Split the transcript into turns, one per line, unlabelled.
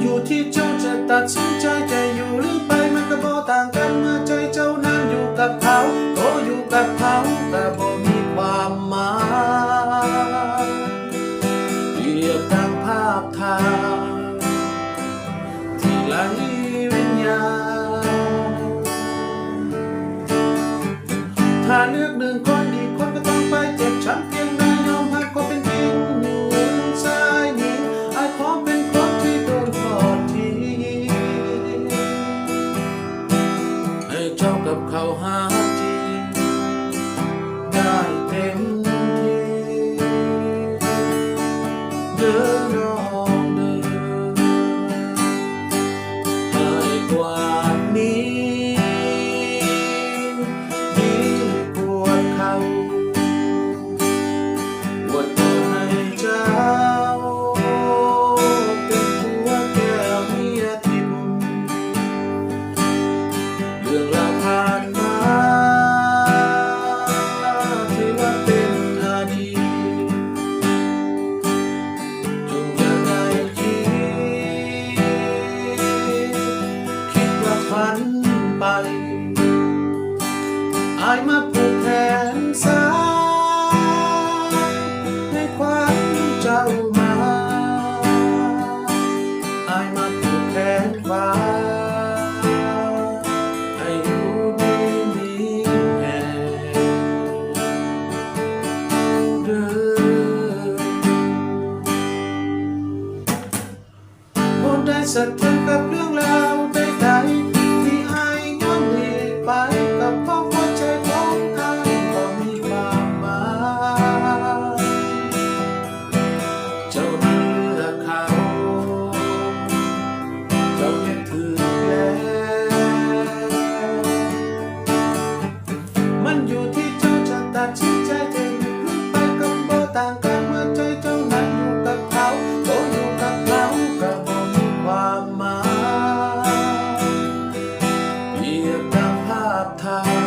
อยู่ที่เจ้าจะตัดสินใจจะอยู่หรือไปมันก็บ่ต่างกันเมื่อใจเจ้านั้นอยู่กับเขาโตอยู่กับเขาแต่บ่มีความหมายเปรียบดังภาพทางที่ไหลับเขาหา อายมาผูกแขนสายให้ควันเจ้ามาอายมาผูกแขนฟ้าให้อยู่ดีมีแหงเด้อบ่ได้สะเทือนกั ทา